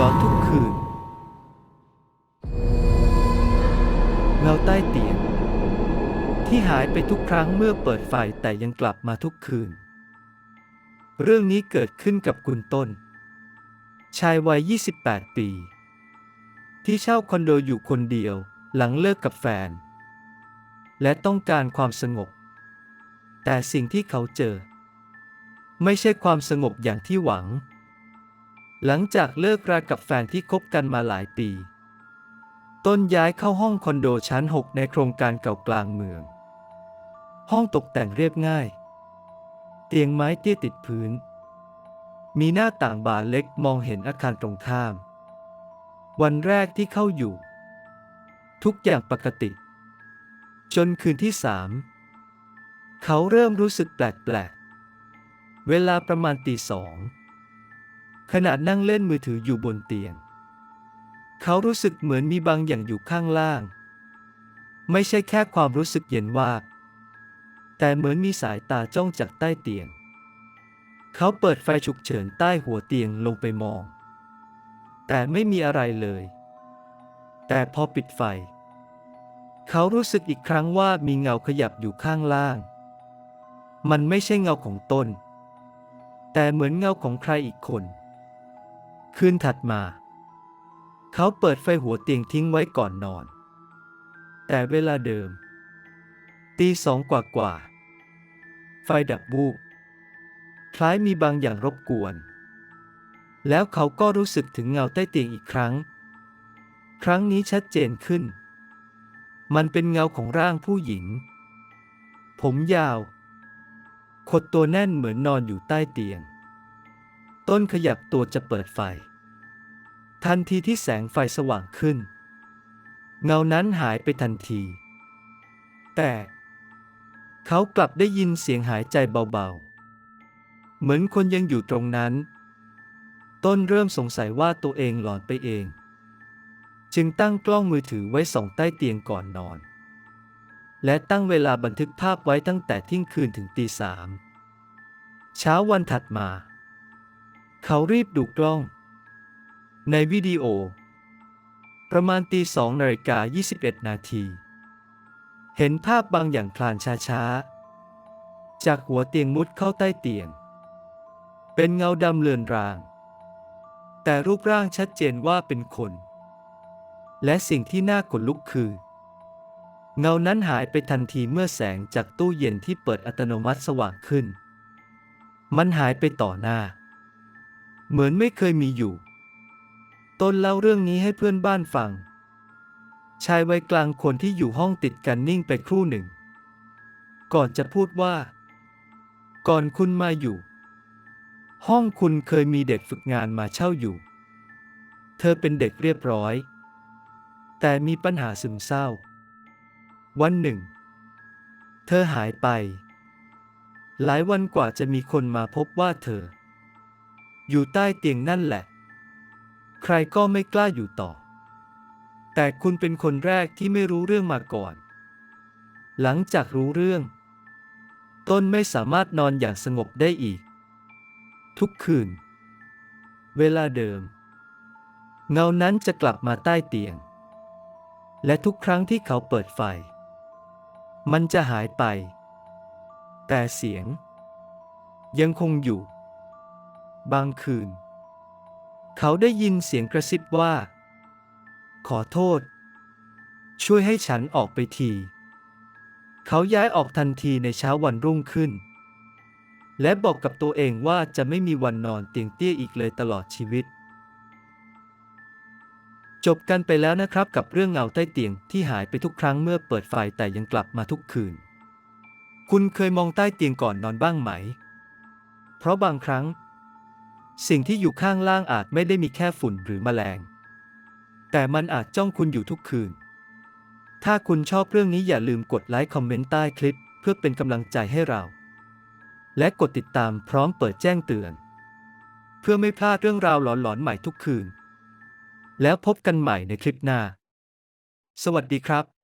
ร้อนทุกคืน เงาใต้เตียงที่หายไปทุกครั้งเมื่อเปิดไฟแต่ยังกลับมาทุกคืน เรื่องนี้เกิดขึ้นกับคุณต้น ชายวัย 28 ปี ที่เช่าคอนโดอยู่คนเดียวหลังเลิกกับแฟน และต้องการความสงบ แต่สิ่งที่เขาเจอ ไม่ใช่ความสงบอย่างที่หวัง หลังจากเลิกรากับแฟนที่คบกันมาหลายปี ต้นย้ายเข้าห้องคอนโดชั้น 6 ในโครงการเก่ากลางเมือง ห้องตกแต่งเรียบง่าย เตียงไม้เตี้ยติดพื้น มีหน้าต่างบานเล็กมองเห็นอาคารตรงข้าม วันแรกที่เข้าอยู่ ทุกอย่างปกติ จนคืนที่สามเขาเริ่มรู้สึกแปลกๆ เวลาประมาณตีสอง ขณะนั่งเล่นมือถืออยู่บนเตียง เขารู้สึกเหมือนมีบางอย่างอยู่ข้างล่าง ไม่ใช่แค่ความรู้สึกเย็นว่า แต่เหมือนมีสายตาจ้องจากใต้เตียง เขาเปิดไฟฉุกเฉินใต้หัวเตียงลงไปมอง แต่ไม่มีอะไรเลย แต่พอปิดไฟ เขารู้สึกอีกครั้งว่ามีเงาขยับอยู่ข้างล่าง มันไม่ใช่เงาของตนแต่เหมือนเงาของใครอีกคน คืนถัดมา เขาเปิดไฟหัวเตียงทิ้งไว้ก่อนนอน แต่เวลาเดิม ตีสองกว่ากว่า ไฟดับวูบคล้ายมีบางอย่างรบกวน แล้วเขาก็รู้สึกถึงเงาใต้เตียงอีกครั้ง ครั้งนี้ชัดเจนขึ้น มันเป็นเงาของร่างผู้หญิง ผมยาวขดตัวแน่นเหมือนนอนอยู่ใต้เตียง ต้นขยับตัวจะเปิดไฟ ทันทีที่แสงไฟสว่างขึ้น เงานั้นหายไปทันที แต่เขากลับได้ยินเสียงหายใจเบาๆ เหมือนคนยังอยู่ตรงนั้น ต้นเริ่มสงสัยว่าตัวเองหลอนไปเอง จึงตั้งกล้องมือถือไว้ส่องใต้เตียงก่อนนอน และตั้งเวลาบันทึกภาพไว้ตั้งแต่เที่ยงคืนถึงตีสามเช้าวันถัดมา เขารีบดูกล้อง ในวิดีโอ ประมาณตีสองนาฬิกา 21 นาที เห็นภาพบางอย่างคลานช้าๆ จากหัวเตียงมุดเข้าใต้เตียง เป็นเงาดำเลือนราง แต่รูปร่างชัดเจนว่าเป็นคน และสิ่งที่น่าขนลุกคือเงานั้นหายไปทันทีเมื่อแสงจากตู้เย็นที่เปิดอัตโนมัติสว่างขึ้น มันหายไปต่อหน้า เหมือนไม่เคยมีอยู่ ตนเล่าเรื่องนี้ให้เพื่อนบ้านฟัง ชายวัยกลางคนที่อยู่ห้องติดกันนิ่งไปครู่หนึ่ง ก่อนจะพูดว่า ก่อนคุณมาอยู่ ห้องคุณเคยมีเด็กฝึกงานมาเช่าอยู่ เธอเป็นเด็กเรียบร้อย แต่มีปัญหาซึมเศร้า วันหนึ่ง เธอหายไป หลายวันกว่าจะมีคนมาพบว่าเธอ อยู่ใต้เตียงนั่นแหละ ใครก็ไม่กล้าอยู่ต่อ แต่คุณเป็นคนแรกที่ไม่รู้เรื่องมาก่อน หลังจากรู้เรื่อง ต้นไม่สามารถนอนอย่างสงบได้อีก ทุกคืน เวลาเดิม เงานั้นจะกลับมาใต้เตียง และทุกครั้งที่เขาเปิดไฟ มันจะหายไป แต่เสียง ยังคงอยู่ บางคืน เขาได้ยินเสียงกระซิบว่า ขอโทษ ช่วยให้ฉันออกไปที เขาย้ายออกทันทีในเช้าวันรุ่งขึ้น และบอกกับตัวเองว่าจะไม่มีวันนอนเตียงเตี้ยอีกเลยตลอดชีวิต จบกันไปแล้วนะครับกับเรื่องเงาใต้เตียงที่หายไปทุกครั้งเมื่อเปิดไฟแต่ยังกลับมาทุกคืน คุณเคยมองใต้เตียงก่อนนอนบ้างไหม เพราะบางครั้ง สิ่งที่อยู่ข้างล่างอาจไม่ได้มีแค่ฝุ่นหรือแมลง แต่มันอาจจ้องคุณอยู่ทุกคืน ถ้าคุณชอบเรื่องนี้อย่าลืมกดไลค์คอมเมนต์ใต้คลิป เพื่อเป็นกำลังใจให้เรา และกดติดตามพร้อมเปิดแจ้งเตือน เพื่อไม่พลาดเรื่องราวหลอนๆใหม่ทุกคืน แล้วพบกันใหม่ในคลิปหน้า สวัสดีครับ